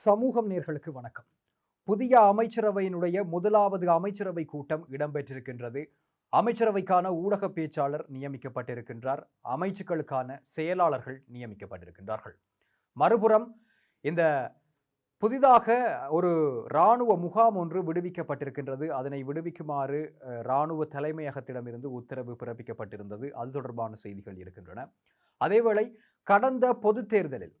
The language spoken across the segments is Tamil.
சமூகம் நேர்களுக்கு வணக்கம். புதிய அமைச்சரவையினுடைய முதலாவது அமைச்சரவை கூட்டம் இடம்பெற்றிருக்கின்றது. அமைச்சரவைக்கான ஊடக பேச்சாளர் நியமிக்கப்பட்டிருக்கின்றார். அமைச்சுக்களுக்கான செயலாளர்கள் நியமிக்கப்பட்டிருக்கின்றார்கள். மறுபுறம் இந்த புதிதாக ஒரு இராணுவ முகாம் ஒன்று விடுவிக்கப்பட்டிருக்கின்றது. அதனை விடுவிக்குமாறு இராணுவ தலைமையகத்திடமிருந்து உத்தரவு பிறப்பிக்கப்பட்டிருந்தது. அது தொடர்பான செய்திகள் இருக்கின்றன. அதேவேளை கடந்த பொதுத் தேர்தலில்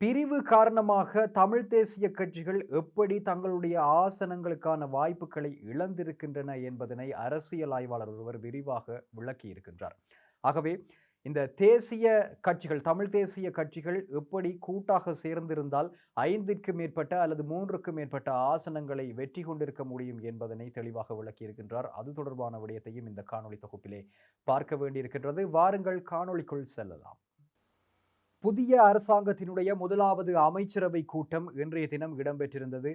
பிரிவு காரணமாக தமிழ் தேசிய கட்சிகள் எப்படி தங்களுடைய ஆசனங்களுக்கான வாய்ப்புகளை இழந்திருக்கின்றன என்பதனை அரசியல் ஆய்வாளர் ஒருவர் விரிவாக விளக்கியிருக்கின்றார் ஆகவே இந்த தேசிய கட்சிகள் தமிழ் தேசிய கட்சிகள் எப்படி கூட்டாக சேர்ந்திருந்தால் ஐந்திற்கு மேற்பட்ட அல்லது மூன்றுக்கு மேற்பட்ட ஆசனங்களை வெற்றி கொண்டிருக்க முடியும் என்பதனை தெளிவாக விளக்கியிருக்கின்றார் அது தொடர்பான விடயத்தையும் இந்த காணொலி தொகுப்பிலே பார்க்க வேண்டியிருக்கின்றது. வாருங்கள் காணொளிக்குள் செல்லலாம். புதிய அரசாங்கத்தினுடைய முதலாவது அமைச்சரவை கூட்டம் இன்றைய தினம் இடம்பெற்றிருந்தது.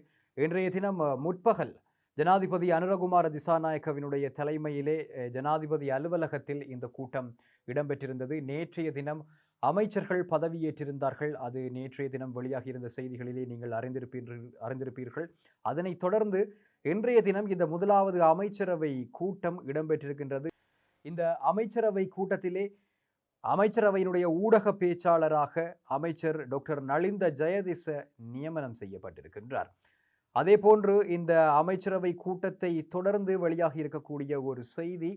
இன்றைய தினம் முற்பகல் ஜனாதிபதி அனுரகுமார திசாநாயக்கவினுடைய தலைமையிலே ஜனாதிபதி அலுவலகத்தில் இந்த கூட்டம் இடம்பெற்றிருந்தது. நேற்றைய தினம் அமைச்சர்கள் பதவியேற்றிருந்தார்கள். அது நேற்றைய தினம் வெளியாகியிருந்த செய்திகளிலே நீங்கள் அறிந்திருப்பீர்கள் அறிந்திருப்பீர்கள். அதனைத் தொடர்ந்து இன்றைய தினம் இந்த முதலாவது அமைச்சரவை கூட்டம் இடம்பெற்றிருக்கின்றது. இந்த அமைச்சரவை கூட்டத்திலே அமைச்சரவையினுடைய ஊடக பேச்சாளராக அமைச்சர் டாக்டர் நலிந்த ஜெயதிச நியமனம் செய்யப்பட்டிருக்கின்றார். அதே போன்று இந்த அமைச்சரவை கூட்டத்தை தொடர்ந்து வெளியாகி இருக்கக்கூடிய ஒரு செய்தி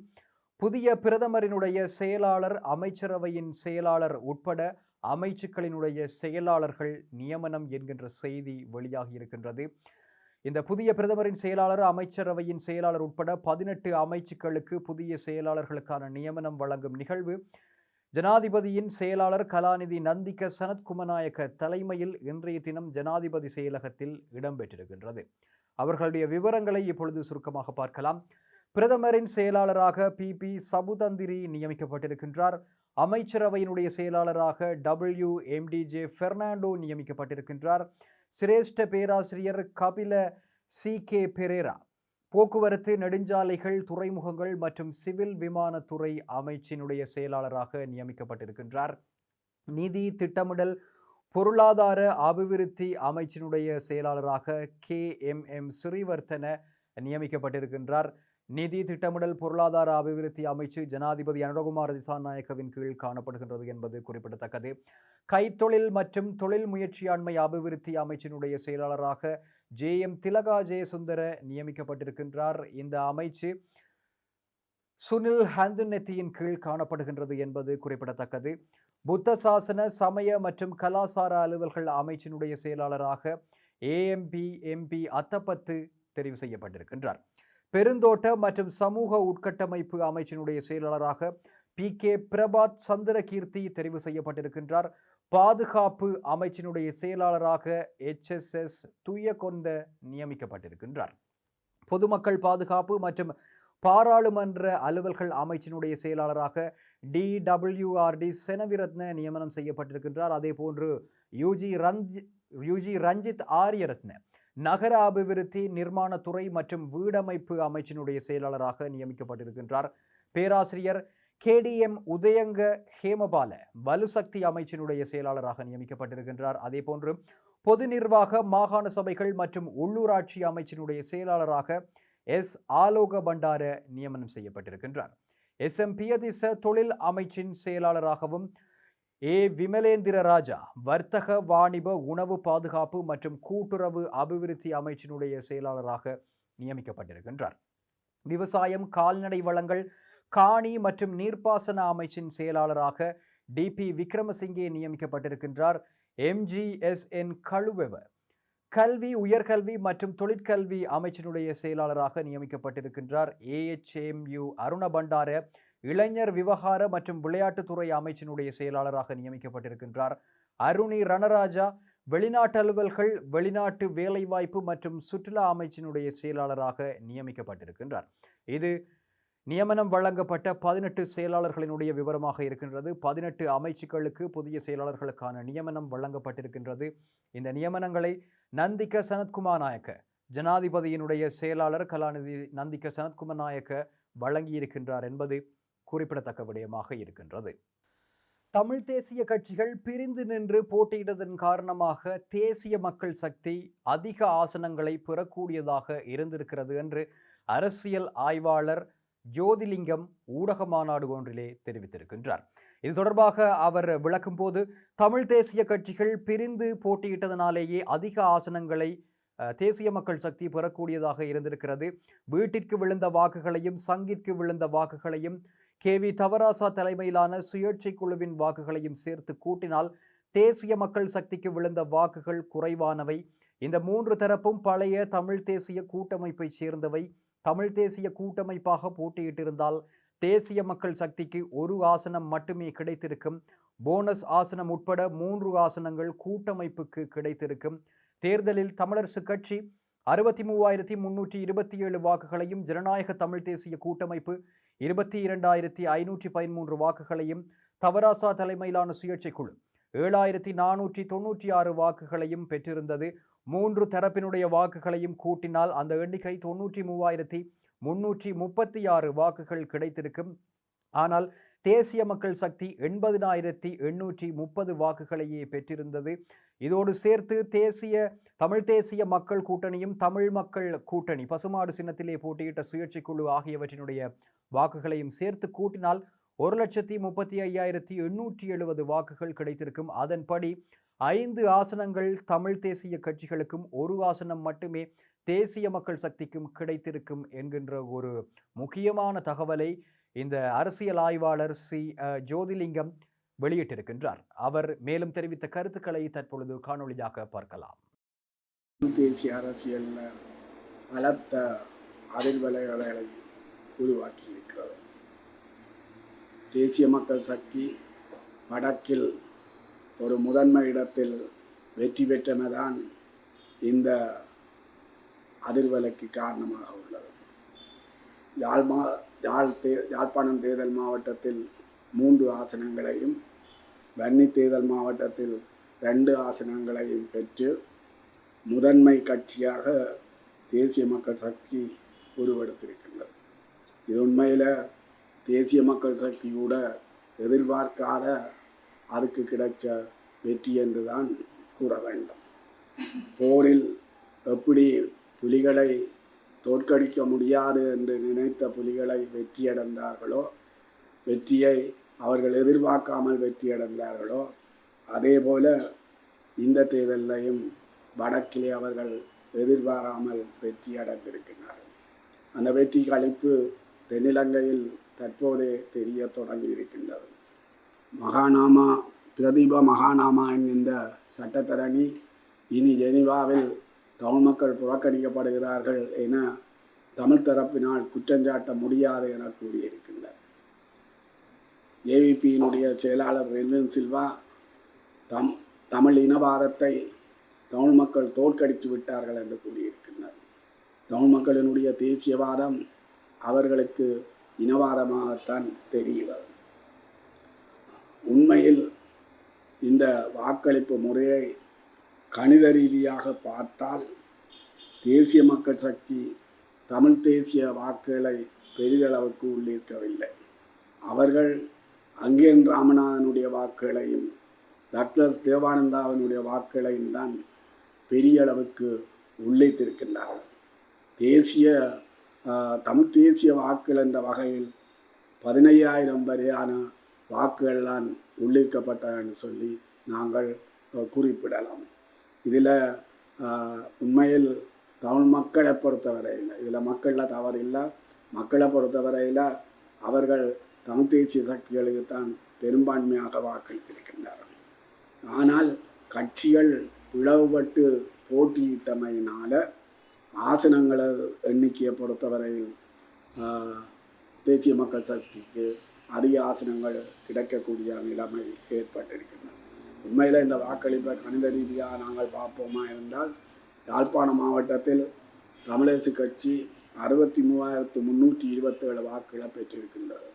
புதிய பிரதமரினுடைய செயலாளர் அமைச்சரவையின் செயலாளர் உட்பட அமைச்சுக்களினுடைய செயலாளர்கள் நியமனம் என்கின்ற செய்தி வெளியாகி இருக்கின்றது. இந்த புதிய பிரதமரின் செயலாளர் அமைச்சரவையின் செயலாளர் உட்பட பதினெட்டு அமைச்சுக்களுக்கு புதிய செயலாளர்களுக்கான நியமனம் வழங்கும் நிகழ்வு ஜனாதிபதியின் செயலாளர் கலாநிதி நந்திக சனத்குமநாயக்க தலைமையில் இன்றைய தினம் ஜனாதிபதி செயலகத்தில் இடம்பெற்றிருக்கின்றது. அவர்களுடைய விவரங்களை இப்பொழுது சுருக்கமாக பார்க்கலாம். பிரதமரின் செயலாளராக பி. பி. சபுதந்திரி நியமிக்கப்பட்டிருக்கின்றார். அமைச்சரவையினுடைய செயலாளராக டபிள்யூ. எம்டிஜே பெர்னாண்டோ நியமிக்கப்பட்டிருக்கின்றார். சிரேஷ்ட பேராசிரியர் கபில சி. கே. பெரேரா. போக்குவரத்து நெடுஞ்சாலைகள் துறைமுகங்கள் மற்றும் சிவில் விமானத்துறை அமைச்சினுடைய செயலாளராக நியமிக்கப்பட்டிருக்கின்றார். நிதி திட்டமிடல் பொருளாதார அபிவிருத்தி அமைச்சினுடைய செயலாளராக கே. எம். எம். ஸ்ரீவர்த்தன நியமிக்கப்பட்டிருக்கின்றார். நிதி திட்டமிடல் பொருளாதார அபிவிருத்தி அமைச்சு ஜனாதிபதி அனுரகுமார் திசாநாயக்கவின் கீழ் காணப்படுகின்றது என்பது குறிப்பிடத்தக்கது. கைத்தொழில் மற்றும் தொழில் முயற்சியாண்மை அபிவிருத்தி அமைச்சினுடைய செயலாளராக ஜே எம் திலகா ஜெயசுந்தர நியமிக்கப்பட்டிருக்கின்றார். இந்த அமைச்சு சுனில் ஹந்துநெத்தியின் கீழ் காணப்படுகின்றது என்பது குறிப்பிடத்தக்கது. புத்த சாசன சமய மற்றும் கலாசார அலுவல்கள் அமைச்சினுடைய செயலாளராக ஏஎம்பி எம்பி அத்தப்பத்து தெரிவு செய்யப்பட்டிருக்கின்றார். பெருந்தோட்ட மற்றும் சமூக உட்கட்டமைப்பு அமைச்சினுடைய செயலாளராக பி கே பிரபாத் சந்திரகீர்த்தி தெரிவு செய்யப்பட்டிருக்கின்றார். பாதுகாப்பு அமைச்சினுடைய செயலாளராக எச்எஸ்எஸ் துயக்கொண்ட நியமிக்கப்பட்டிருக்கின்றார். பொதுமக்கள் பாதுகாப்பு மற்றும் பாராளுமன்ற அலுவல்கள் அமைச்சினுடைய செயலாளராக டிடபிள்யூஆர்டி செனவிரத்ன நியமனம் செய்யப்பட்டிருக்கின்றார். அதே போன்று U G Ranji U G Ranjith Ariyaratne நகர அபிவிருத்தி நிர்மாணத்துறை மற்றும் வீடமைப்பு அமைச்சினுடைய செயலாளராக நியமிக்கப்பட்டிருக்கின்றார். பேராசிரியர் கேடிஎம் உதயங்க ஹேமபால வலுசக்தி அமைச்சினுடைய செயலாளராக நியமிக்கப்பட்டிருக்கின்றார். அதே போன்று பொது நிர்வாக மாகாண சபைகள் மற்றும் உள்ளூராட்சி அமைச்சினுடைய செயலாளராக எஸ். ஆலோக பண்டார நியமனம் செய்யப்பட்டிருக்கின்றார். எஸ். எம். பியதிச தொழில் அமைச்சின் செயலாளராகவும் ஏ. விமலேந்திர ராஜா வர்த்தக வாணிப உணவு பாதுகாப்பு மற்றும் கூட்டுறவு அபிவிருத்தி அமைச்சினுடைய செயலாளராக நியமிக்கப்பட்டிருக்கின்றார். விவசாயம் கால்நடை வளங்கள் காணி மற்றும் நீர்ப்பாசன அமைச்சின் செயலாளராக டிபி விக்ரமசிங்கே நியமிக்கப்பட்டிருக்கின்றார். எம்ஜிஎஸ்என் கழுவெவ. கல்வி உயர்கல்வி மற்றும் தொழிற்கல்வி அமைச்சினுடைய செயலாளராக நியமிக்கப்பட்டிருக்கின்றார். ஏஎச்எம்யு அருண பண்டார இளைஞர் விவகார மற்றும் விளையாட்டுத்துறை அமைச்சினுடைய செயலாளராக நியமிக்கப்பட்டிருக்கின்றார். அருணி ரணராஜா வெளிநாட்டு அலுவல்கள் வெளிநாட்டு வேலைவாய்ப்பு மற்றும் சுற்றுலா அமைச்சினுடைய செயலாளராக நியமிக்கப்பட்டிருக்கின்றார். இது நியமனம் வழங்கப்பட்ட பதினெட்டு செயலாளர்களினுடைய விவரமாக இருக்கின்றது. பதினெட்டு அமைச்சுக்களுக்கு புதிய செயலாளர்களுக்கான நியமனம் வழங்கப்பட்டிருக்கின்றது. இந்த நியமனங்களை நந்திக்க சனத்குமார் நாயக்க ஜனாதிபதியினுடைய செயலாளர் கலாநிதி நந்திக்க சனத்குமார் நாயக்க வழங்கியிருக்கின்றார் என்பது குறிப்பிடத்தக்க விடயமாக இருக்கின்றது. தமிழ் தேசிய கட்சிகள் பிரிந்து நின்று போட்டியிட்டதன் காரணமாக தேசிய மக்கள் சக்தி அதிக ஆசனங்களை பெறக்கூடியதாக இருந்திருக்கிறது என்று அரசியல் ஆய்வாளர் ஜோதிலிங்கம் ஊடக மாநாடு ஒன்றிலே தெரிவித்திருக்கின்றார். இது தொடர்பாக அவர் விளக்கும் போது தமிழ் தேசிய கட்சிகள் பிரிந்து போட்டியிட்டதனாலேயே அதிக ஆசனங்களை தேசிய மக்கள் சக்தி பெறக்கூடியதாக இருந்திருக்கிறது. வீட்டிற்கு விழுந்த வாக்குகளையும் சங்கிற்கு விழுந்த வாக்குகளையும் கே. வி. தவராசா தலைமையிலான சுயேட்சை குழுவின் வாக்குகளையும் சேர்த்து கூட்டினால் தேசிய மக்கள் சக்திக்கு விழுந்த வாக்குகள் குறைவானவை. இந்த மூன்று தரப்பும் பழைய தமிழ் தேசிய கூட்டமைப்பை சேர்ந்தவை. தமிழ் தேசிய கூட்டமைப்பாக போட்டியிட்டிருந்தால் தேசிய மக்கள் சக்திக்கு ஒரு ஆசனம் மட்டுமே கிடைத்திருக்கும். போனஸ் ஆசனம் உட்பட மூன்று ஆசனங்கள் கூட்டமைப்புக்கு கிடைத்திருக்கும். தேர்தலில் தமிழரசு கட்சி அறுபத்தி மூவாயிரத்தி முன்னூற்றி இருபத்தி ஏழு வாக்குகளையும் ஜனநாயக தமிழ் தேசிய கூட்டமைப்பு இருபத்தி இரண்டாயிரத்தி ஐநூற்றி பதிமூன்று வாக்குகளையும் தவராசா தலைமையிலான சுயேட்சை குழு ஏழாயிரத்தி நானூற்றி தொன்னூற்றி ஆறு வாக்குகளையும் பெற்றிருந்தது. மூன்று தரப்பினுடைய வாக்குகளையும் கூட்டினால் அந்த எண்ணிக்கை தொன்னூற்றி மூவாயிரத்தி முன்னூற்றி முப்பத்தி ஆறு வாக்குகள் கிடைத்திருக்கும். ஆனால் தேசிய மக்கள் சக்தி எண்பதினாயிரத்தி எண்ணூற்றி முப்பது வாக்குகளையே பெற்றிருந்தது. இதோடு சேர்த்து தேசிய தமிழ் தேசிய மக்கள் கூட்டணியும் தமிழ் மக்கள் கூட்டணி பசுமாடு சின்னத்திலே போட்டியிட்ட சுயேட்சை குழு ஆகியவற்றினுடைய வாக்குகளையும் சேர்த்து கூட்டினால் ஒரு லட்சத்தி முப்பத்தி ஐயாயிரத்தி எண்ணூற்றி எழுபது வாக்குகள் கிடைத்திருக்கும். அதன்படி ஐந்து ஆசனங்கள் தமிழ் தேசிய கட்சிகளுக்கும் ஒரு ஆசனம் மட்டுமே தேசிய மக்கள் சக்திக்கும் கிடைத்திருக்கும் என்கின்ற ஒரு முக்கியமான தகவலை இந்த அரசியல் ஆய்வாளர் சி ஜோதிலிங்கம் வெளியிட்டிருக்கின்றார். அவர் மேலும் தெரிவித்த கருத்துக்களை தற்பொழுது காணொலியாக பார்க்கலாம். தேசிய அரசியல் பலத்த அதிர்வலைகளை உருவாக்கி இருக்கிறது தேசிய மக்கள் சக்தி வடக்கில் ஒரு முதன்மை இடத்தில் வெற்றி பெற்றனதான் இந்த அதிர்வலைக்கு காரணமாக உள்ளது. யாழ் மா யாழ் தே யாழ்ப்பாணம் தேர்தல் மாவட்டத்தில் மூன்று ஆசனங்களையும் வன்னி தேர்தல் மாவட்டத்தில் ரெண்டு ஆசனங்களையும் பெற்று முதன்மை கட்சியாக தேசிய மக்கள் சக்தி உருவெடுத்திருக்கின்றது. இது உண்மையில் தேசிய மக்கள் சக்தியோட எதிர்பார்க்காத அதுக்கு கிடைச்ச வெற்றி என்று தான் கூற வேண்டும். போரில் எப்படி புலிகளை தோற்கடிக்க முடியாது என்று நினைத்த புலிகளை வெற்றியடைந்தார்களோ வெற்றியை அவர்கள் எதிர்பார்க்காமல் வெற்றியடைந்தார்களோ அதே போல இந்த தேர்தலையும் வடக்கிலே அவர்கள் எதிர்பாராமல் வெற்றி அடைந்திருக்கிறார்கள் அந்த வெற்றி கழிப்பு தென்னிலங்கையில் தற்போதே தெரிய தொடங்கி இருக்கின்றது. மகாநாமா பிரதீப மகாநாமா என்கின்ற சட்டத்தரணி இனி ஜெனிவாவில் தமிழ் மக்கள் புறக்கணிக்கப்படுகிறார்கள் என தமிழ் தரப்பினால் குற்றஞ்சாட்ட முடியாது என கூறியிருக்கின்றார். ஏவிபியினுடைய செயலாளர் ரெல்வின் சில்வா தம் தமிழ் இனவாதத்தை தமிழ் மக்கள் தோற்கடித்து விட்டார்கள் என்று கூறியிருக்கின்றனர் தமிழ் மக்களினுடைய தேசியவாதம் அவர்களுக்கு இனவாதமாகத்தான் தெரிகிறது. உண்மையில் இந்த வாக்களிப்பு முறையை கணித ரீதியாக பார்த்தால் தேசிய மக்கள் சக்தி தமிழ் தேசிய வாக்குகளை பெரிதளவுக்கு உள்ளிருக்கவில்லை. அவர்கள் அங்கேன் ராமநாதனுடைய வாக்குகளையும் டாக்டர் தேவானந்தாவினுடைய வாக்குகளையும் தான் பெரிய அளவுக்கு உள்ளித்திருக்கின்றார்கள் தேசிய தமிழ் தேசிய வாக்குகள் என்ற வகையில் பதினையாயிரம் வரையான வாக்குகள்லாம் உள்ளிருக்கப்பட்டன்னு சொல்லி நாங்கள் குறிப்பிடலாம். இதில் உண்மையில் தமிழ் மக்களை பொறுத்தவரையில் இதில் மக்களில் தவறு இல்லை மக்களை பொறுத்தவரையில் அவர்கள் தமிழ் தேசிய சக்திகளுக்கு தான் பெரும்பான்மையாக வாக்களித்திருக்கின்றார்கள். ஆனால் கட்சிகள் பிளவுபட்டு போட்டியிட்டமையினால் ஆசனங்களை எண்ணிக்கையை பொறுத்தவரையில் தேசிய மக்கள் சக்திக்கு அதிக ஆசனங்கள் கிடைக்கக்கூடிய நிலைமை ஏற்பட்டிருக்கின்றன. உண்மையில் இந்த வாக்களிப்பை கணித ரீதியாக நாங்கள் பார்ப்போமா இருந்தால் யாழ்ப்பாண மாவட்டத்தில் தமிழரசு கட்சி அறுபத்தி மூவாயிரத்து முந்நூற்றி இருபத்தேழு வாக்குகளை பெற்றிருக்கின்றது.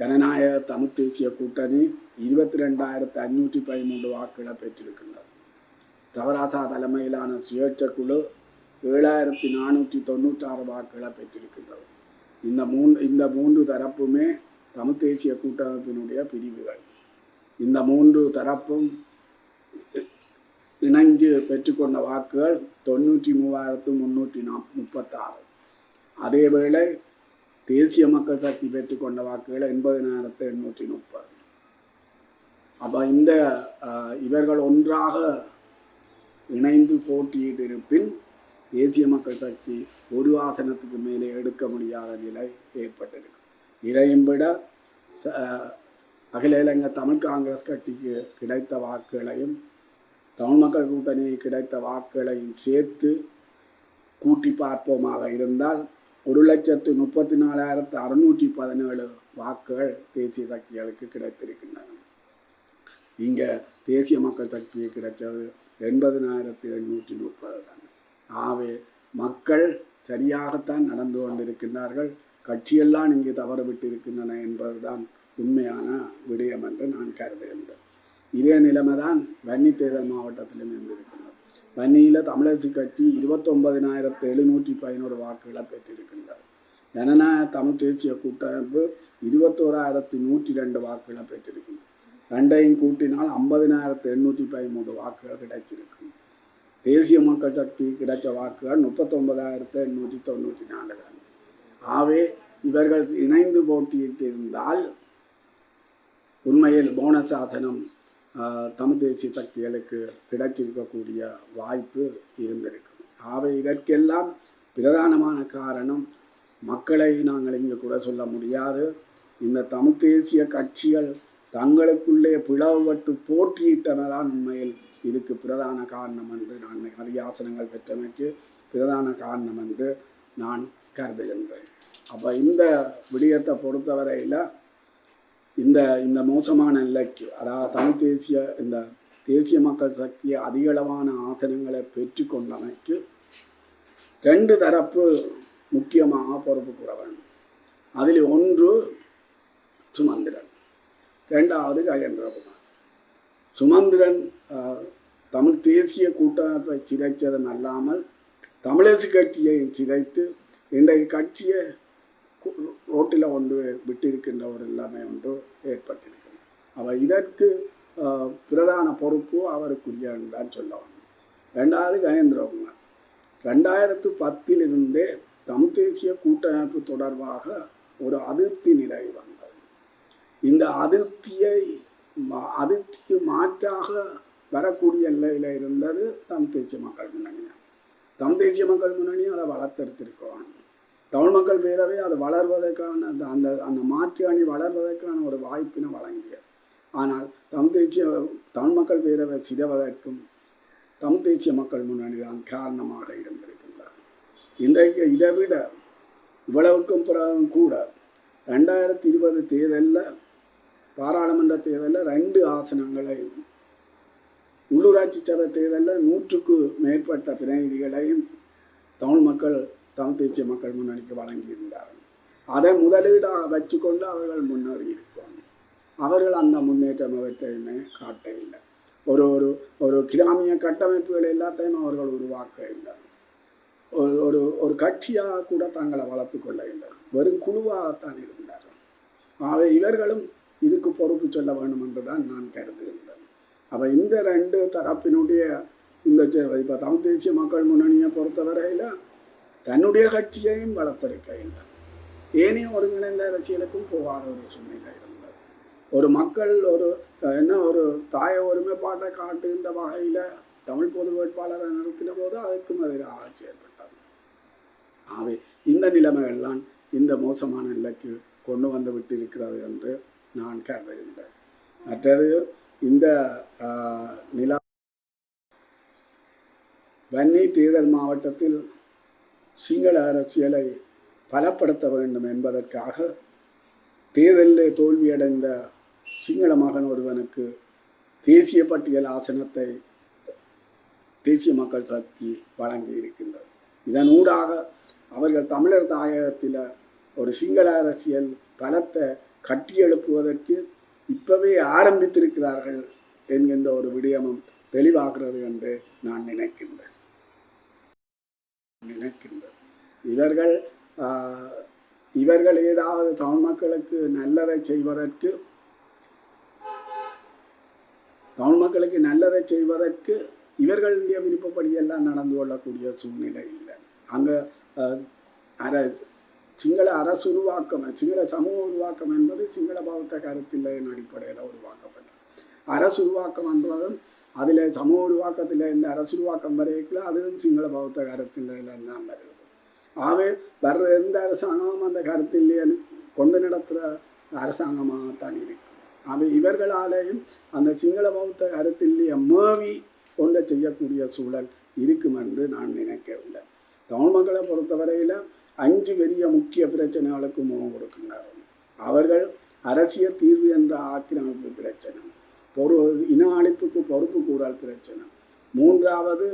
ஜனநாயக தமிழ் தேசிய கூட்டணி இருபத்தி ரெண்டாயிரத்து ஐநூற்றி பதிமூன்று வாக்குகளை பெற்றிருக்கின்றது. தவராசா தலைமையிலான சுயேட்சை குழு ஏழாயிரத்தி நானூற்றி தொண்ணூற்றாறு வாக்குகளை பெற்றிருக்கின்றது. இந்த மூன்று இந்த மூன்று தரப்புமே தமிழ் தேசிய கூட்டமைப்பினுடைய பிரிவுகள். இந்த மூன்று தரப்பும் இணைஞ்சு பெற்றுக்கொண்ட வாக்குகள் தொண்ணூற்றி மூவாயிரத்து முந்நூற்றி நாப் முப்பத்தாறு. அதேவேளை தேசிய மக்கள் சக்தி பெற்றுக்கொண்ட வாக்குகள் எண்பதினாயிரத்து எண்ணூற்றி முப்பது. அப்போ இந்த இவர்கள் ஒன்றாக இணைந்து போட்டியிட்டிருப்பின் தேசிய மக்கள் சக்தி ஒரு ஆசனத்துக்கு மேலே எடுக்க முடியாத நிலை ஏற்பட்டிருக்கு. இதையும் விட ச- அகில இலங்கை தமிழ் காங்கிரஸ் கட்சிக்கு கிடைத்த வாக்குகளையும் தமிழ் மக்கள் கூட்டணி கிடைத்த வாக்குகளையும் சேர்த்து கூட்டி பார்ப்போமாக இருந்தால் ஒரு லட்சத்து முப்பத்தி நாலாயிரத்து அறுநூற்றி பதினேழு வாக்குகள் தேசிய சக்திகளுக்கு கிடைத்திருக்கின்றன. இங்கே தேசிய மக்கள் சக்திக்கு கிடைச்சது எண்பதினாயிரத்து எண்ணூற்றி முப்பது தான். ஆகவே மக்கள் சரியாகத்தான் நடந்து கொண்டிருக்கின்றார்கள். கட்சியெல்லாம் இங்கே தவறு விட்டிருக்கின்றன என்பதுதான் உண்மையான விடயம் என்று நான் கருதுகின்றேன் இதே நிலைமை தான் வன்னி தேர்தல் மாவட்டத்திலும் இருந்திருக்கின்றது. வன்னியில் தமிழரசு கட்சி இருபத்தொன்பதினாயிரத்து எழுநூற்றி பதினோரு வாக்குகளை பெற்றிருக்கின்றது. ஜனநாயக தமிழ் தேசிய கூட்டமைப்பு இருபத்தோராயிரத்து நூற்றி ரெண்டு வாக்குகளை பெற்றிருக்கின்றது. ரெண்டையும் கூட்டினால் ஐம்பதினாயிரத்து எண்ணூற்றி பதிமூன்று வாக்குகள் கிடைத்திருக்கும் தேசிய மக்கள் சக்தி கிடைச்ச வாக்குகள் முப்பத்தொன்பதாயிரத்து எண்ணூற்றி தொண்ணூற்றி நாலு ஆவே இவர்கள் இணைந்து போட்டியிட்டிருந்தால் உண்மையில் போனஸ் ஆசனம் தமிழ் தேசிய சக்திகளுக்கு கிடைச்சிருக்கக்கூடிய வாய்ப்பு இருந்திருக்கும். ஆகவே இதற்கெல்லாம் பிரதானமான காரணம் மக்களை நாங்கள் இங்கே கூட சொல்ல முடியாது. இந்த தமிழ் தேசிய கட்சிகள் தங்களுக்குள்ளே பிளவுபட்டு போட்டியிட்டனதான் உண்மையில் இதுக்கு பிரதான காரணம் என்று நான் அதிக ஆசனங்கள் பெற்றமைக்கு பிரதான காரணம் என்று நான் கருதுகின்றேன் அப்போ இந்த விடயத்தை பொறுத்தவரையில் இந்த இந்த மோசமான நிலைக்கு அதாவது தமிழ் தேசிய இந்த தேசிய மக்கள் சக்தி அதிகளவான ஆசனங்களை பெற்று கொண்டமைக்கு ரெண்டு தரப்பு முக்கியமாக பொறுப்பு கூற வேண்டும். அதில் ஒன்று சுமந்திரன் ரெண்டாவது கஜேந்திரகுமார். சுமந்திரன் தமிழ் தேசிய கூட்டமைப்பை சிதைத்ததன் அல்லாமல் தமிழரசு கட்சியை சிதைத்து இன்றைக்கு கட்சியை ரோட்டில் கொண்டு விட்டிருக்கின்ற ஒரு நிலைமை ஒன்று ஏற்பட்டிருக்கிறது. அவர் இதற்கு பிரதான பொறுப்பு அவருக்குரியன்னு தான் சொல்ல வேண்டும் ரெண்டாவது கஜேந்திரகுமார். ரெண்டாயிரத்து பத்திலிருந்தே தமிழ் தேசிய கூட்டமைப்பு தொடர்பாக ஒரு அதிருப்தி நிலை வந்தது. இந்த அதிருப்தியை மா- அதிருப்திக்கு மாற்றாக வரக்கூடிய நிலையில் இருந்தது தமிழ் தேசிய மக்கள் முன்னணி தமிழ் தேசிய மக்கள் முன்னணி அதை வளர்த்தெடுத்திருக்கோம் தமிழ் மக்கள் பேரவை அது வளர்வதற்கான அந்த அந்த அந்த மாற்று அணி வளர்வதற்கான ஒரு வாய்ப்பினை வழங்கியது. ஆனால் தமிழ் தேசிய தமிழ் மக்கள் பேரவை சிதைவதற்கும் தமிழ் தேசிய மக்கள் முன்னணி தான் காரணமாக இருந்திருக்கின்றார் இன்றைக்கு இதை விட இவ்வளவுக்கும் பிறகும் கூட ரெண்டாயிரத்தி இருபது தேர்தலில் பாராளுமன்ற தேர்தலில் ரெண்டு ஆசனங்களையும் உள்ளூராட்சி சபை தேர்தலில் நூற்றுக்கு மேற்பட்ட பிரதிநிதிகளையும் தமிழ் மக்கள் தமிழ் தேசிய மக்கள் முன்னணிக்கு வழங்கியிருந்தார்கள் அதை முதலீடாக வச்சுக்கொண்டு அவர்கள் முன்னேறி இருப்பாங்க அவர்கள் அந்த முன்னேற்றம் அவற்றையுமே காட்டவில்லை. ஒரு ஒரு ஒரு கிராமிய கட்டமைப்புகள் எல்லாத்தையும் அவர்கள் உருவாக்க இல்லை ஒரு ஒரு ஒரு கட்சியாக கூட தங்களை வளர்த்து கொள்ள இல்லை வெறும் குழுவாகத்தான் இருந்தார்கள் ஆகவே இவர்களும் இதுக்கு பொறுப்பு சொல்ல வேண்டும் என்று தான் நான் கருதுகின்றேன். அப்போ இந்த ரெண்டு தரப்பினுடைய இந்த இப்போ தமிழ் தேசிய மக்கள் முன்னணியை பொறுத்தவரையில் தன்னுடைய கட்சியையும் வளர்த்தெடுக்க இல்லை ஏனைய ஒருங்கிணைந்த அரசியலுக்கும் போகாத ஒரு சூழ்நிலை இருந்தது. ஒரு மக்கள் ஒரு என்ன ஒரு தாய ஒருமைப்பாட்டை காட்டுகின்ற வகையில் தமிழ் பொது வேட்பாளரை நிறுத்தின போது அதுக்கும் எதிராக செயல்பட்டார் ஆகவே இந்த நிலைமைகள்லாம் இந்த மோசமான நிலைக்கு கொண்டு வந்து விட்டிருக்கிறது என்று நான் கருதுகின்றேன். மற்றது இந்த நிலா வன்னி தேர்தல் மாவட்டத்தில் சிங்கள அரசியலை பலப்படுத்த வேண்டும் என்பதற்காக தேர்தலில் தோல்வியடைந்த சிங்கள மகன் ஒருவனுக்கு தேசிய பட்டியல் ஆசனத்தை தேசிய மக்கள் சக்தி வழங்கி இருக்கின்றது. இதனூடாக அவர்கள் தமிழர் தாயகத்தில் ஒரு சிங்கள அரசியல் பலத்தை கட்டியெழுப்புவதற்கு இப்பவே ஆரம்பித்திருக்கிறார்கள் என்கின்ற ஒரு விடயமும் தெளிவாகிறது என்று நான் நினைக்கின்றேன். நினைக்கின்றது. இவர்கள் இவர்கள் ஏதாவது தமிழ் மக்களுக்கு நல்லதை செய்வதற்கு தமிழ் மக்களுக்கு நல்லதை செய்வதற்கு இவர்களுடைய விருப்பப்படி எல்லாம் நடந்து கொள்ளக்கூடிய சூழ்நிலை இல்லை. அங்கே அர சிங்கள அரசு உருவாக்கம் சிங்கள சமூக உருவாக்கம் என்பது சிங்கள பௌத்த கருத்தின் அடிப்படையில் உருவாக்கப்பட்டது. அரசு உருவாக்கம் என்பதும் அதில் சமூக உருவாக்கத்தில் இந்த அரசு உருவாக்கம் வரைக்கும் அதுவும் சிங்கள பௌத்த கருத்தில் தான் வருது ஆகவே வர்ற எந்த அரசாங்கமும் அந்த கருத்திலேயே கொண்டு நடத்துகிற அரசாங்கமாகத்தான் இருக்கும் அவை இவர்களாலேயும் அந்த சிங்கள பௌத்த கருத்திலேயே மேவி கொண்டு செய்யக்கூடிய சூழல் இருக்கும் என்று நான் நினைக்கவில்லை தமிழ் மக்களை பொறுத்தவரையில் அஞ்சு பெரிய முக்கிய பிரச்சனைகளுக்கு முகம் கொடுக்கின்றார்கள் அவர்கள் அரசியல் தீர்வு என்ற ஆக்கிரமிப்பு பிரச்சனை பொறு இன அழிப்புக்கு பொறுப்பு கூறல் பிரச்சனை. மூன்றாவது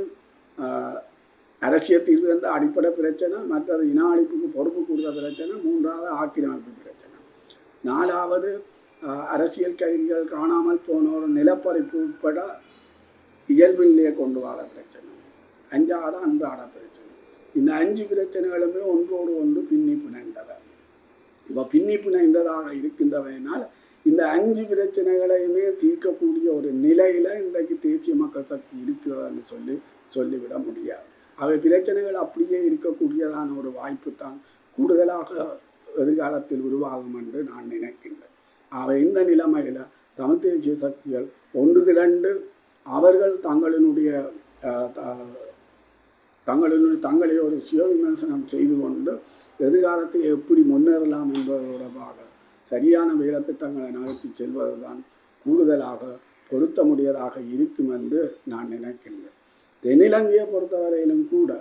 அரசியல் தீர்வு என்ற அடிப்படை பிரச்சனை மற்றது இன அழிப்புக்கு பொறுப்பு கூறுற பிரச்சனை மூன்றாவது ஆக்கிரமிப்பு பிரச்சனை. நாலாவது அரசியல் கைதிகள் காணாமல் போனோர் நிலப்பறிப்பு உட்பட இயல்பிலேயே கொண்டு வர பிரச்சனை. அஞ்சாவது அன்றாட பிரச்சனை. இந்த அஞ்சு பிரச்சனைகளுமே ஒன்றோடு ஒன்று பின்னி பிணைந்தவை. இப்போ பின்னி பிணைந்ததாக இருக்கின்றவையினால் இந்த அஞ்சு பிரச்சனைகளையுமே தீர்க்கக்கூடிய ஒரு நிலையில் இன்றைக்கு தேசிய மக்கள் சக்தி இருக்கிறதான்னு சொல்லி சொல்லிவிட முடியாது. அவை பிரச்சனைகள் அப்படியே இருக்கக்கூடியதான ஒரு வாய்ப்பு தான் கூடுதலாக எதிர்காலத்தில் உருவாகும் என்று நான் நினைக்கின்றேன். அவை இந்த நிலைமையில் தமிழ் தேசிய சக்திகள் ஒன்று திரண்டு அவர்கள் தங்களினுடைய த- தங்களினுடைய தங்களை ஒரு சுய விமர்சனம் செய்து கொண்டு எதிர்காலத்தில் எப்படி முன்னேறலாம் என்பது தொடர்பாக சரியான வேலைத்திட்டங்களை நகர்த்தி செல்வதுதான் கூடுதலாக பொருத்தமுடையதாக இருக்கும் என்று நான் நினைக்கின்றேன். தென்னிலங்கையை பொறுத்தவரையிலும் கூட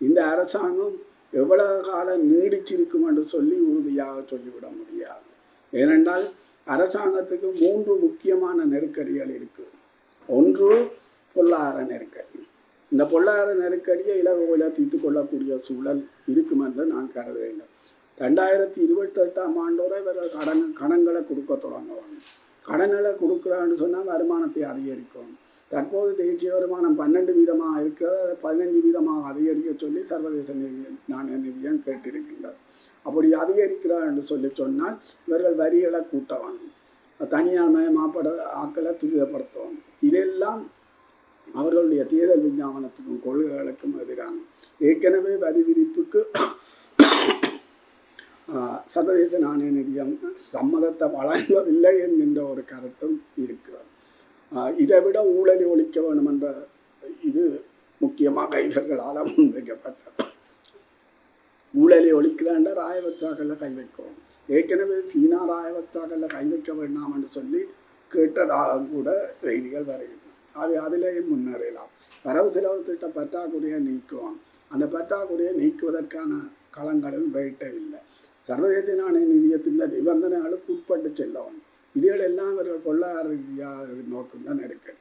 இந்த அரசாங்கம் எவ்வளவு காலம் நீடிச்சிருக்கும் என்று சொல்லி உறுதியாக சொல்லிவிட முடியாது. ஏனென்றால் அரசாங்கத்துக்கு மூன்று முக்கியமான நெருக்கடிகள் இருக்கு. ஒன்று பொருளாதார நெருக்கடி. இந்த பொருளாதார நெருக்கடியை இலகுவில தீர்த்து கொள்ளக்கூடிய சூழல் இருக்கும் என்று நான் கருதுகிறேன் ரெண்டாயிரத்தி இருபத்தெட்டாம் ஆண்டோட இவர்கள் கடன் கடன்களை கொடுக்க தொடங்குவாங்க. கடன்களை கொடுக்குறான்னு சொன்னால் வருமானத்தை அதிகரிக்கும். தற்போது தேசிய வருமானம் பன்னெண்டு வீதமாக இருக்கிறது. அதை பதினஞ்சு வீதமாக அதிகரிக்க சொல்லி சர்வதேச நிதி நாணய நிதியம் கேட்டிருக்கின்றார். அப்படி அதிகரிக்கிறார் என்று சொல்லி சொன்னால் இவர்கள் வரிகளை கூட்டவாங்க. தனியார் மயமாப்பட ஆக்களை துரிதப்படுத்துவாங்க. இதெல்லாம் அவர்களுடைய தேர்தல் விஞ்ஞாபனத்துக்கும் கொள்கைகளுக்கும் எதிரான ஏற்கனவே வரி விதிப்புக்கு சர்வதேச நாணய நிதியம் சம்மதத்தை வழங்கவில்லை என்கின்ற ஒரு கருத்தும் இருக்கிறது. இதை விட ஊழலை ஒழிக்க வேண்டும் என்ற இது முக்கியமாக இவர்களால் முன்வைக்கப்பட்டது. ஊழலை ஒழிக்கலாண்ட ராயவத்தாக்களில் கை வைக்கணும் ஏற்கனவே சீனா ராயவத்தாக்களில் கை வைக்க வேண்டாம் என்று சொல்லி கேட்டதாலும் கூட செய்திகள் வருகின்றன அது அதிலேயும் முன்னேறலாம். வரவு செலவு திட்ட பற்றாக்குறையை நீக்குவோம். அந்த பற்றாக்குறையை நீக்குவதற்கான களங்களும் வேட்டை இல்லை. சர்வதேச நாணய நிதியத்தின் நிபந்தனைகளுக்கு உட்பட்டு செல்லவும். இதுகளெல்லாம் இவர்கள் பொருளாதார ரீதியாக நோக்கம்தான் இருக்கு.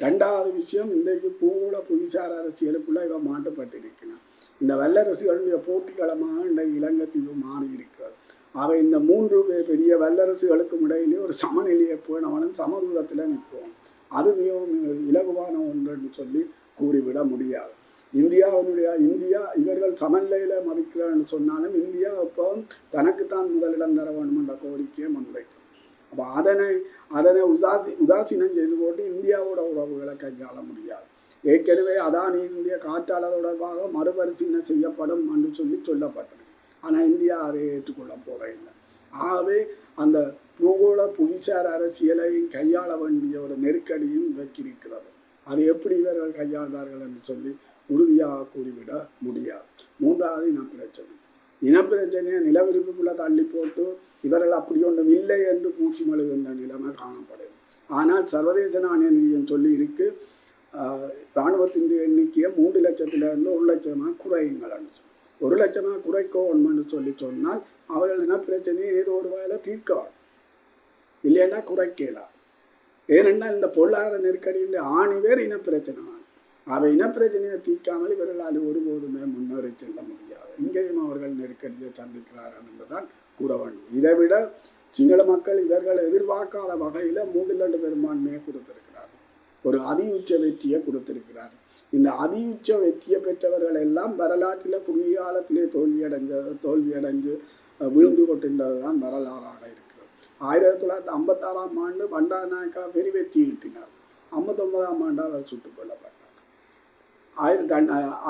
ரெண்டாவது விஷயம் இன்றைக்கு பூங்குள புவிசார அரசியலுக்குள்ள இவன் மாட்டுப்பட்டிருக்கிறான் இந்த வல்லரசுகளுடைய போட்டிக்களமாக இன்றைக்கு இலங்கைத்தீவு மாறி இருக்கிறது அவை இந்த மூன்று பெரிய வல்லரசுகளுக்கும் இடையிலே ஒரு சமநிலையை போனவனும் சமதூரத்தில் நிற்கும். அது மிகவும் இலகுவான ஒன்றுன்னு சொல்லி கூறிவிட முடியாது. இந்தியாவினுடைய இந்தியா இவர்கள் சமநிலையில் மதிக்கிறான்னு சொன்னாலும் இந்தியா இப்போ தனக்குத்தான் முதலிடம் தர வேண்டும் என்ற கோரிக்கையை முன்வைக்கும். அப்போ அதனை அதனை உதாசி உதாசீனம் செய்து போட்டு இந்தியாவோட உறவுகளை கையாள முடியாது. ஏற்கனவே அதானியினுடைய காற்றாளர் தொடர்பாக மறுபரிசீலனை செய்யப்படும் என்று சொல்லி சொல்லப்பட்டது. ஆனால் இந்தியா அதை ஏற்றுக்கொள்ள போறதில்லை. ஆகவே அந்த பூகோள புவிசார் அரசியலையும் கையாள வேண்டிய ஒரு நெருக்கடியும் வைக்கிருக்கிறது அது எப்படி இவர்கள் கையாள்வார்கள் என்று சொல்லி உறுதியாக கூறிவிட முடியாது. மூன்றாவது இனப்பிரச்சனை. இனப்பிரச்சனையை நிலவிரிப்புக்குள்ளே தள்ளி போட்டு இவர்கள் அப்படி ஒன்றும் இல்லை என்று பூச்சி மழுகின்ற நிலைமை காணப்படுது ஆனால் சர்வதேச நாணய நிதியம் சொல்லி இருக்கு. இராணுவத்தின் எண்ணிக்கையை மூன்று லட்சத்திலிருந்து ஒரு லட்சமாக குறையுங்கள்னு சொல்லி. ஒரு லட்சமாக குறைக்கோன்னு சொல்லி சொன்னால் அவர்கள் இனப்பிரச்சனையை ஏதோ ஒரு வகையில் தீர்க்கலாம் இல்லைன்னா குறைக்கலாம் ஏனென்றால் இந்த பொருளாதார நெருக்கடியில் ஆணி பேர் இனப்பிரச்சனை. அவை இனப்பிரச்சனையை தீர்க்காமல் இவர்களால் ஒருபோதுமே முன்னேறி செல்ல முடியாது. இங்கேயும் அவர்கள் நெருக்கடியை சந்திக்கிறார்கள் என்றுதான் கூற வேண்டும். இதை விட சிங்கள மக்கள் இவர்கள் எதிர்பார்க்காத வகையில் மூன்றிரண்டு பெரும்பான்மையை கொடுத்திருக்கிறார் ஒரு அதி உச்ச வெற்றியை கொடுத்திருக்கிறார் இந்த அதி உச்ச வெற்றியை பெற்றவர்கள் எல்லாம் வரலாற்றில் குறுகிய காலத்திலே தோல்வியடைஞ்ச தோல்வியடைஞ்சு விழுந்து வீழ்ந்து கொண்டிருந்தது தான் வரலாறாக இருக்கிறது. ஆயிரத்தி தொள்ளாயிரத்தி ஐம்பத்தாறாம் ஆண்டு பண்டாநாயக்கா பெரிய வெற்றி ஈட்டினார். ஐம்பத்தொன்பதாம் ஆண்டு அவர் சுட்டுக் கொள்ளப்பட்டார் ஆயிரத்தி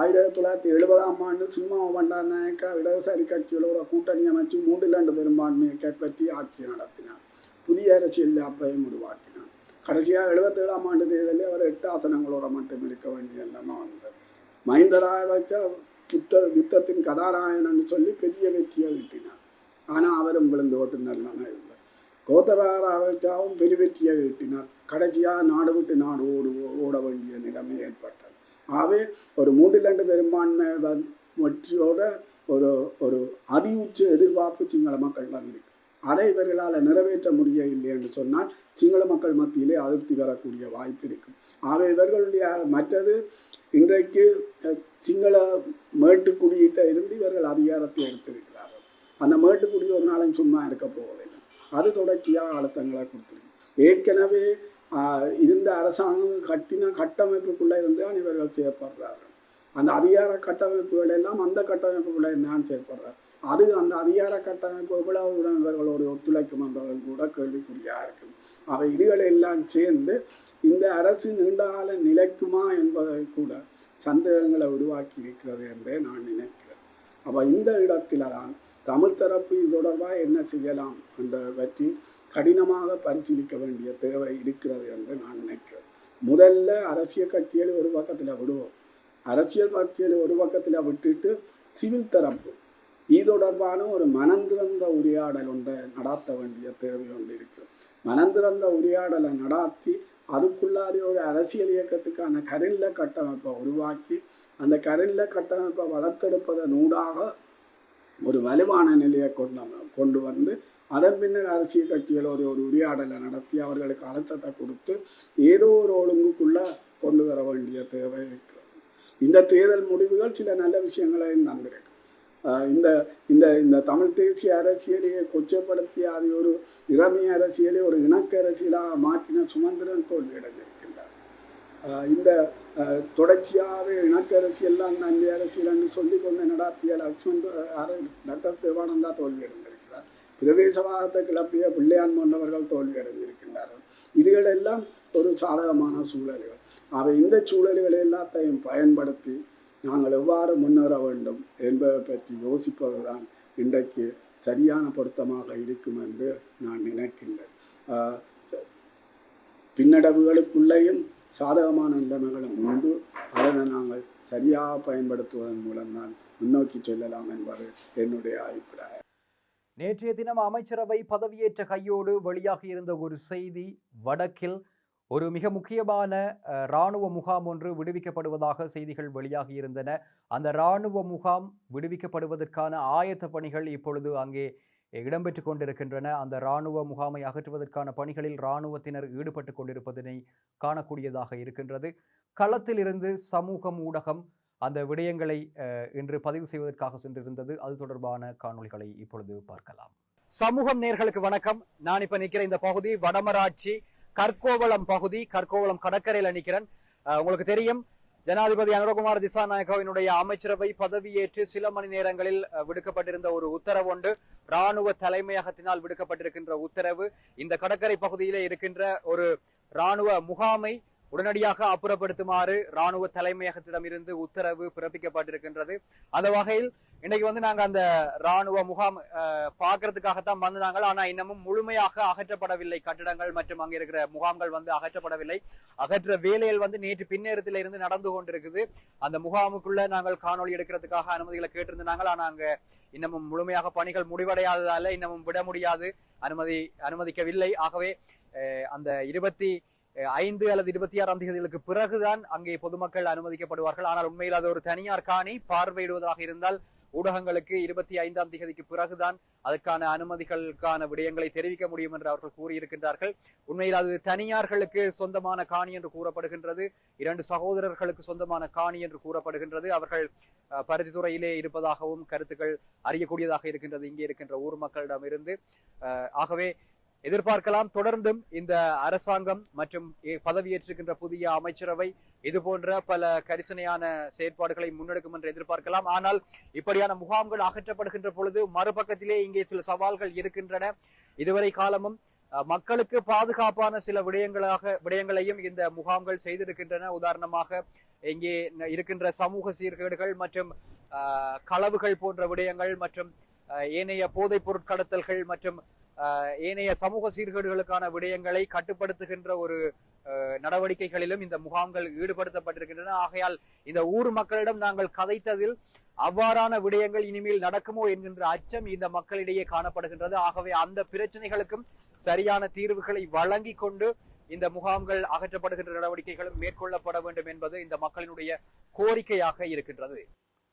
ஆயிரத்தி தொள்ளாயிரத்தி எழுபதாம் ஆண்டு சிம்மா பண்டாரநாயக்கா இடதுசாரி கட்சியில் ஒரு கூட்டணி அமைச்சு மூன்றில் ரெண்டு பெரும்பான்மையை கைப்பற்றி ஆட்சி நடத்தினார். புதிய அரசியல் அப்பையும் உருவாக்கினார். கடைசியாக எழுபத்தேழாம் ஆண்டு தேர்தலில் அவர் எட்டு ஆசனங்களோட மட்டும் இருக்க வேண்டிய நிலைமை வந்தது. மஹிந்த ராஜபக்ச யுத்த யுத்தத்தின் கதாநாயகன் சொல்லி பெரிய வெற்றியை ஈட்டினார். ஆனால் அவரும் விழுந்து ஓட்டு நிலைமை இருந்தது கோத்தபய ராஜபக்சாவும் பெரிய வெற்றியை ஈட்டினார். கடைசியாக நாடு விட்டு நாடு ஓடு ஓட வேண்டிய நிலைமை ஏற்பட்டது. ஆகவே ஒரு மூன்றிலண்டு பெரும்பான்மை வெற்றியோட ஒரு ஒரு அதி உச்ச எதிர்பார்ப்பு சிங்கள மக்களிடம் இருக்கு. அதை இவர்களால் நிறைவேற்ற முடியவில்லை என்று சொன்னால் சிங்கள மக்கள் மத்தியிலே அதிருப்தி பெறக்கூடிய வாய்ப்பு இருக்கும் ஆகவே இவர்களுடைய மற்றது இன்றைக்கு சிங்கள மேட்டுக்குடியிட்ட இருந்து இவர்கள் அதிகாரத்தை எடுத்திருக்கிறார்கள். அந்த மேட்டுக்குடி ஒரு நாளும் சும்மா இருக்க போவதில்லை. அது தொடர்ச்சியாக அழுத்தங்களை கொடுத்துருக்கு. ஏற்கனவே இருந்த அரசாங்கம் கட்டின கட்டமைப்புக்குள்ளே இருந்து தான் இவர்கள் செயற்படுறார்கள். அந்த அதிகார கட்டமைப்புகள் எல்லாம் அந்த கட்டமைப்புக்குள்ளே தான் செயற்படுறார். அது அந்த அதிகார கட்டமைப்பு எவ்வளவுடன் இவர்களோடு ஒத்துழைக்கும் என்பதும் கூட கேள்விக்குறியாக இருக்கும் அவை இதுகளை எல்லாம் சேர்ந்து இந்த அரசு நீண்ட கால நிலைக்குமா என்பதை கூட சந்தேகங்களை உருவாக்கி இருக்கிறது என்றே நான் நினைக்கிறேன். அப்போ இந்த இடத்துல தான் தமிழ் தரப்பு இது தொடர்பாக என்ன செய்யலாம் என்ற பற்றி கடினமாக பரிசீலிக்க வேண்டிய தேவை இருக்கிறது என்று நான் நினைக்கிறேன். முதல்ல அரசியல் கட்சியில் ஒரு பக்கத்தில் விடுவோம். அரசியல் கட்சியில் ஒரு பக்கத்தில் விட்டுட்டு சிவில் தரப்பு. இது தொடர்பான ஒரு மனந்திறந்த உரையாடல் ஒன்றை நடாத்த வேண்டிய தேவை ஒன்று இருக்கு. மனந்திறந்த உரையாடலை நடாத்தி அதுக்குள்ளாலே ஒரு அரசியல் இயக்கத்துக்கான கரில்ல கட்டமைப்பை உருவாக்கி அந்த கரில்ல கட்டமைப்பை வளர்த்தெடுப்பதன் ஊடாக ஒரு வலுவான நிலையை கொண்டு கொண்டு வந்து அதன் பின்னர் அரசியல் கட்சிகள் ஒரு ஒரு உரையாடலை நடத்தி அவர்களுக்கு அழுத்தத்தை கொடுத்து ஏதோ ஒரு ஒழுங்குக்குள்ள கொண்டு வர வேண்டிய தேவை இருக்கிறது. இந்த தேர்தல் முடிவுகள் சில நல்ல விஷயங்களையும் தந்திருக்கு. இந்த இந்த இந்த தமிழ் தேசிய அரசியலையை கொச்சப்படுத்தி அது ஒரு இறமை அரசியலை ஒரு இணக்க அரசியலாக மாற்றின சுமந்திரன் தோல்வி அடைந்திருக்கின்றார் இந்த ஆஹ் தொடர்ச்சியாகவே இணக்க அரசியல்லாம் அந்த அரசியல் என்று சொல்லி கொண்டு நடாத்திய லக்ஷ்மண் டாக்டர் தேவானந்தா தோல்வி அடைந்திருக்கிறார் பிரதேசவாதத்தை கிளப்பிய பிள்ளையான் போன்றவர்கள் தோல்வி அடைந்திருக்கின்றார்கள் இதுகளெல்லாம் ஒரு சாதகமான சூழல்கள். அவை இந்த சூழல்களை எல்லாத்தையும் பயன்படுத்தி நாங்கள் எவ்வாறு முன்னேற வேண்டும் என்பதை பற்றி யோசிப்பதுதான் இன்றைக்கு சரியான பொருத்தமாக இருக்கும் என்று நான் நினைக்கின்றேன். ஆஹ் பின்னடைவுகளுக்குள்ளேயும் சாதகமான நிலைமைகளும் உண்டு. அதனை நாங்கள் சரியாக பயன்படுத்துவதன் மூலம்தான் முன்னோக்கி செல்லலாம் என்பது என்னுடைய அபிப்பிராயம். நேற்றைய தினம் அமைச்சரவை பதவியேற்ற கையோடு வெளியாகி இருந்த ஒரு செய்தி வடக்கில் ஒரு மிக முக்கியமான இராணுவ முகாம் ஒன்று விடுவிக்கப்படுவதாக செய்திகள் வெளியாகி இருந்தன. அந்த இராணுவ முகாம் விடுவிக்கப்படுவதற்கான ஆயத்த பணிகள் இப்பொழுது அங்கே இடம்பெற்று கொண்டிருக்கின்றன. அந்த இராணுவ முகாமை அகற்றுவதற்கான பணிகளில் இராணுவத்தினர் ஈடுபட்டு கொண்டிருப்பதனை காணக்கூடியதாக இருக்கின்றது. களத்திலிருந்து சமூகம் ஊடகம் அந்த விடயங்களை இன்று பதிவு செய்வதற்காக சென்றிருந்தது. அது தொடர்பான காணொளிகளை இப்பொழுது பார்க்கலாம். சமூகம் நேர்களுக்கு வணக்கம். நான் இப்ப நிக்கிற இந்த பகுதி வடமராட்சி கற்கோவளம் பகுதி. கற்கோவளம் கடற்கரையில் நிக்கிறேன். உங்களுக்கு தெரியும் ஜனாதிபதி அனுரகுமார் திசாநாயகவினுடைய அமைச்சரவை பதவியேற்று சில மணி நேரங்களில் விடுக்கப்பட்டிருந்த ஒரு உத்தரவு ஒன்று ராணுவ தலைமையகத்தினால் விடுக்கப்பட்டிருக்கின்ற உத்தரவு. இந்த கடற்கரை பகுதியிலே இருக்கின்ற ஒரு ராணுவ முகாமை உடனடியாக அப்புறப்படுத்துமாறு ராணுவ தலைமையகத்திடம் இருந்து உத்தரவு பிறப்பிக்கப்பட்டிருக்கின்றது. அந்த வகையில் இன்னைக்கு வந்து நாங்க அந்த ராணுவ முகாம் பாக்குறதுக்காகத்தான் பார்க்கறதுக்காகத்தான் ஆனா இன்னமும் முழுமையாக அகற்றப்படவில்லை. கட்டிடங்கள் மற்றும் அங்க இருக்கிற முகாம்கள் வந்து அகற்றப்படவில்லை. அகற்ற வேலைகள் வந்து நேற்று பின்னேரத்தில் இருந்து நடந்து கொண்டிருக்குது. அந்த முகாமுக்குள்ள நாங்கள் காணொளி எடுக்கிறதுக்காக அனுமதிகளை கேட்டிருந்தாங்க. ஆனா அங்க இன்னமும் முழுமையாக பணிகள் முடிவடையாததால இன்னமும் விட முடியாது. அனுமதி அனுமதிக்கவில்லை. ஆகவே அந்த இருபத்தி ஐந்து அல்லது இருபத்தி ஆறாம் தேதிகளுக்கு பிறகுதான் அங்கே பொதுமக்கள் அனுமதிக்கப்படுவார்கள். ஆனால் உண்மையில் அது ஒரு தனியார் காணி பார்வையிடுவதாக இருந்தால் ஊடகங்களுக்கு இருபத்தி ஐந்தாம் தேதிக்கு பிறகுதான் அதற்கான அனுமதிகளுக்கான விடயங்களை தெரிவிக்க முடியும் என்று அவர்கள் கூறியிருக்கின்றார்கள். உண்மையில் அது தனியார்களுக்கு சொந்தமான காணி என்று கூறப்படுகின்றது. இரண்டு சகோதரர்களுக்கு சொந்தமான காணி என்று கூறப்படுகின்றது. அவர்கள் அஹ், பருத்தித்துறையிலே இருப்பதாகவும் கருத்துக்கள் அறியக்கூடியதாக இருக்கின்றது. இங்கே இருக்கின்ற ஊர் மக்களிடம் இருந்து ஆகவே எதிர்பார்க்கலாம். தொடர்ந்தும் இந்த அரசாங்கம் மற்றும் பதவியேற்றிருக்கின்ற புதிய அமைச்சரவை இது போன்ற பல கரிசனையான செயற்பாடுகளை முன்னெடுக்கும் என்று எதிர்பார்க்கலாம். ஆனால் இப்படியான முகாம்கள் அகற்றப்படுகின்ற பொழுது மறுபக்கத்திலே இங்கே சில சவால்கள் இருக்கின்றன. இதுவரை காலமும் மக்களுக்கு பாதுகாப்பான சில விடயங்களாக விடயங்களையும் இந்த முகாம்கள் செய்திருக்கின்றன. உதாரணமாக இங்கே இருக்கின்ற சமூக சீர்கேடுகள் மற்றும் களவுகள் போன்ற விடயங்கள் மற்றும் ஏனைய போதைப் பொருட்கடத்தல்கள் மற்றும் ஏனைய சமூக சீர்கேடுகளுக்கான விடயங்களை கட்டுப்படுத்துகின்ற ஒரு நடவடிக்கைகளிலும் இந்த முகாம்கள் ஈடுபடுத்தப்பட்டிருக்கின்றன. ஆகையால் இந்த ஊர் மக்களிடம் நாங்கள் கதைத்ததில் அவ்வாறான விடயங்கள் இனிமேல் நடக்குமோ என்கின்ற அச்சம் இந்த மக்களிடையே காணப்படுகின்றது. ஆகவே அந்த பிரச்சனைகளுக்கும் சரியான தீர்வுகளை வழங்கி கொண்டு இந்த முகாம்கள் அகற்றப்படுகின்ற நடவடிக்கைகளும் மேற்கொள்ளப்பட வேண்டும் என்பது இந்த மக்களினுடைய கோரிக்கையாக இருக்கின்றது.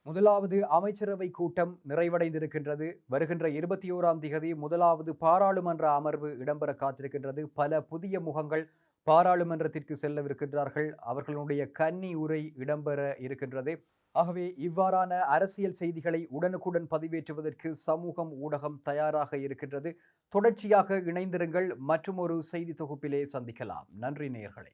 முதலாவது அமைச்சரவை கூட்டம் நிறைவடைந்திருக்கின்றது. வருகின்ற இருபத்தி ஓராம் திகதி முதலாவது பாராளுமன்ற அமர்வு இடம்பெற காத்திருக்கின்றது. பல புதிய முகங்கள் பாராளுமன்றத்திற்கு செல்லவிருக்கின்றார்கள். அவர்களுடைய கன்னி உரை இடம்பெற இருக்கின்றது. ஆகவே இவ்வாறான அரசியல் செய்திகளை உடனுக்குடன் பதிவேற்றுவதற்கு சமூகம் ஊடகம் தயாராக இருக்கின்றது. தொடர்ச்சியாக இணைந்திருங்கள். மற்றும் ஒரு செய்தி தொகுப்பிலே சந்திக்கலாம். நன்றி நேர்களே